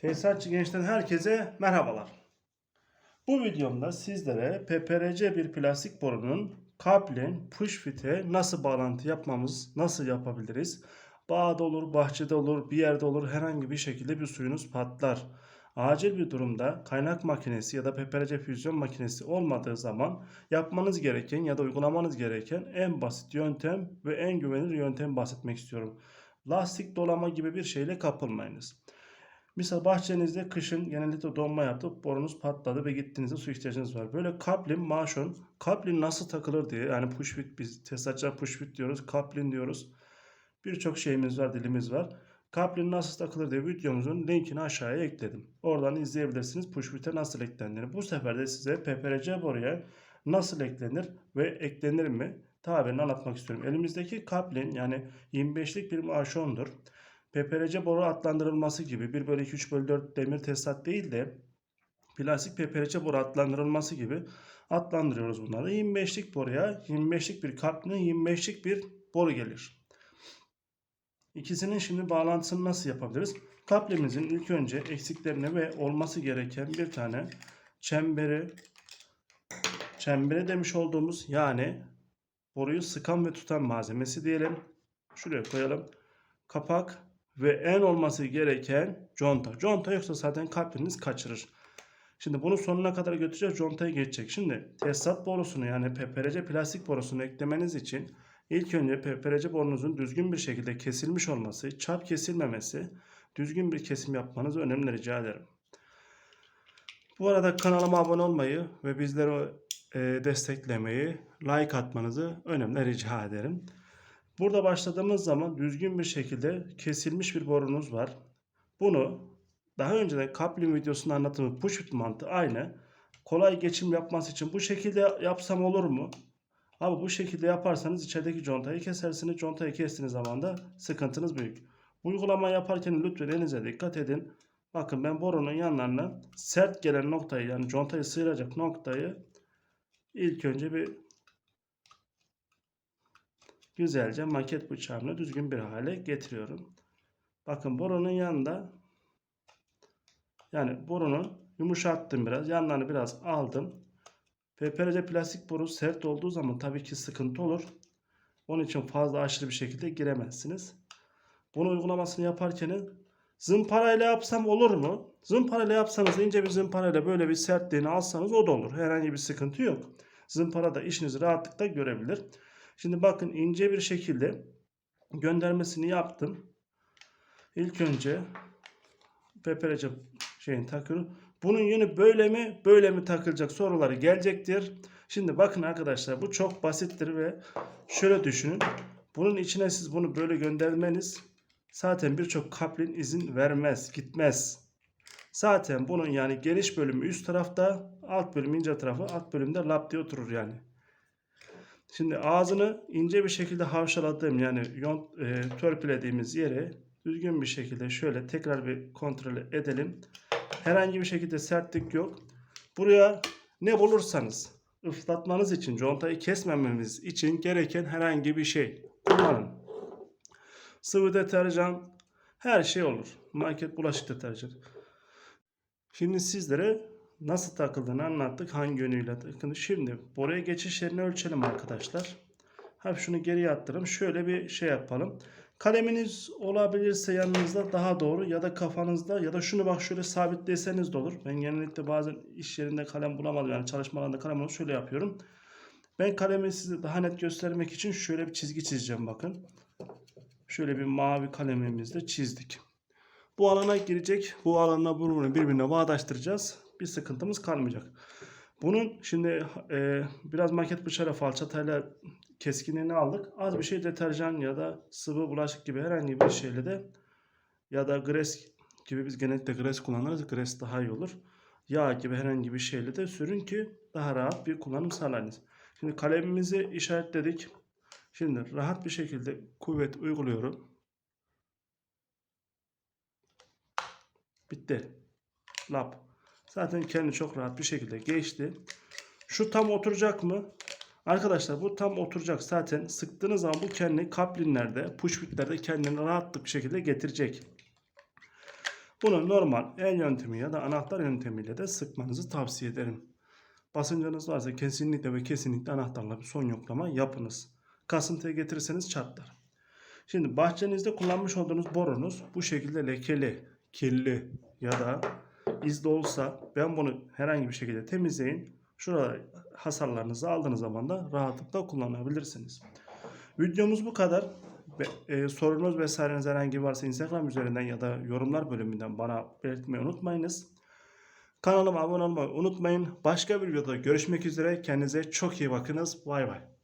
Tesisatçı gençten herkese merhabalar. Bu videomda sizlere PPRC bir plastik borunun kablin push fit'e nasıl bağlantı yapmamız, nasıl yapabiliriz? Bağda olur, bahçede olur, bir yerde olur herhangi bir şekilde bir suyunuz patlar. Acil bir durumda kaynak makinesi ya da PPRC füzyon makinesi olmadığı zaman yapmanız gereken ya da uygulamanız gereken en basit yöntem ve en güvenilir yöntem bahsetmek istiyorum. Lastik dolama gibi bir şeyle kapılmayınız. Misal bahçenizde kışın genellikle donma yaptı, borunuz patladı ve gittiğinizde su ihtiyacınız var. Böyle kaplin, maşon, kaplin nasıl takılır diye yani push fit biz tesisatçılar push fit diyoruz, kaplin diyoruz. Birçok şeyimiz var, dilimiz var. Kaplin nasıl takılır diye videomuzun linkini aşağıya ekledim. Oradan izleyebilirsiniz push fit'e nasıl eklendiğini. Bu sefer de size PPRC boruya nasıl eklenir ve eklenir mi tabirini anlatmak istiyorum. Elimizdeki kaplin yani 25'lik bir maşondur. PPRC boru adlandırılması gibi 1 bölü 2 3 bölü 4 demir tesisat değil de plastik PPRC boru adlandırılması gibi adlandırıyoruz bunları. 25'lik boruya 25'lik bir kaplinin 25'lik bir boru gelir. İkisinin şimdi bağlantısını nasıl yapabiliriz? Kaplimizin ilk önce eksiklerini ve olması gereken bir tane çemberi çembere demiş olduğumuz yani boruyu sıkan ve tutan malzemesi diyelim. Şuraya koyalım. Kapak ve en olması gereken conta. Conta yoksa zaten kalbiniz kaçırır. Şimdi bunu sonuna kadar götüreceğiz. Contaya geçecek. Şimdi tesisat borusunu yani PPRC plastik borusunu eklemeniz için ilk önce PPRC borunuzun düzgün bir şekilde kesilmiş olması, çap kesilmemesi, düzgün bir kesim yapmanızı önemli rica ederim. Bu arada kanalıma abone olmayı ve bizleri e, desteklemeyi, like atmanızı önemli rica ederim. Burada başladığımız zaman düzgün bir şekilde kesilmiş bir borunuz var. Bunu daha önceden kaplin videosunda anlattığım push mantığı aynı. Kolay geçim yapması için bu şekilde yapsam olur mu? Abi bu şekilde yaparsanız içerideki contayı kesersiniz. Contayı kestiğiniz zaman da sıkıntınız büyük. Uygulama yaparken lütfen elinize dikkat edin. Bakın ben borunun yanlarına sert gelen noktayı yani contayı sıyıracak noktayı ilk önce bir güzelce maket bıçağımla düzgün bir hale getiriyorum. Bakın borunun yanında yani borunu yumuşattım biraz. Yanlarını biraz aldım. PPRC plastik boru sert olduğu zaman tabii ki sıkıntı olur. Onun için fazla aşırı bir şekilde giremezsiniz. Bunu uygulamasını yaparken zımparayla yapsam olur mu? Zımparayla yapsanız ince bir zımparayla böyle bir sertliğini alsanız o da olur. Herhangi bir sıkıntı yok. Zımpara da işinizi rahatlıkla görebilir. Şimdi bakın ince bir şekilde göndermesini yaptım. İlk önce PPRC şeyini takıyorum. Bunun yönü böyle mi böyle mi takılacak soruları gelecektir. Şimdi bakın arkadaşlar bu çok basittir ve şöyle düşünün. Bunun içine siz bunu böyle göndermeniz zaten birçok kaplin izin vermez, gitmez. Zaten bunun yani geniş bölümü üst tarafta, alt bölüm ince tarafı, alt bölümde lap diye oturur yani. Şimdi ağzını ince bir şekilde havşaladığım yani yon, e, törpülediğimiz yere düzgün bir şekilde şöyle tekrar bir kontrol edelim. Herhangi bir şekilde sertlik yok. Buraya ne bulursanız ıslatmanız için, contayı kesmememiz için gereken herhangi bir şey kullanın. Sıvı deterjan her şey olur. Market bulaşık deterjanı. Şimdi sizlere nasıl takıldığını anlattık. Hangi yönüyle takıldığını. Şimdi buraya geçiş yerini ölçelim arkadaşlar. Hafif şunu geriye attıralım. Şöyle bir şey yapalım. Kaleminiz olabilirse yanınızda daha doğru ya da kafanızda ya da şunu bak şöyle sabitleseniz de olur. Ben genellikle bazen iş yerinde kalem bulamadım yani çalışma kalem bulamadım. Şöyle yapıyorum. Ben kalemi size daha net göstermek için şöyle bir çizgi çizeceğim bakın. Şöyle bir mavi kalemimizle çizdik. Bu alana girecek. Bu alanla bunu birbirine bağdaştıracağız. Bir sıkıntımız kalmayacak. Bunun şimdi e, biraz maket bıçağı falçatayla keskinliğini aldık. Az bir şey deterjan ya da sıvı bulaşık gibi herhangi bir şeyle de ya da gres gibi biz genellikle gres kullanırız. Gres daha iyi olur. Yağ gibi herhangi bir şeyle de sürün ki daha rahat bir kullanım sağlayınız. Şimdi kalemimizi işaretledik. Şimdi rahat bir şekilde kuvvet uyguluyorum. Bitti. Lap. Zaten kendi çok rahat bir şekilde geçti. Şu tam oturacak mı? Arkadaşlar bu tam oturacak. Zaten sıktığınız zaman bu kendini kaplinlerde, pushbitlerde kendini rahatlık bir şekilde getirecek. Bunu normal el yöntemi ya da anahtar yöntemiyle de sıkmanızı tavsiye ederim. Basıncınız varsa kesinlikle ve kesinlikle anahtarla bir son yoklama yapınız. Kasıntıya getirirseniz çatlar. Şimdi bahçenizde kullanmış olduğunuz borunuz bu şekilde lekeli, kirli ya da izde olsa ben bunu herhangi bir şekilde temizleyin. Şurada hasarlarınızı aldığınız zaman da rahatlıkla kullanabilirsiniz. Videomuz bu kadar. Ve, e, sorunuz vesaireniz herhangi varsa Instagram üzerinden ya da yorumlar bölümünden bana belirtmeyi unutmayınız. Kanalıma abone olmayı unutmayın. Başka bir videoda görüşmek üzere. Kendinize çok iyi bakınız. Bay bay.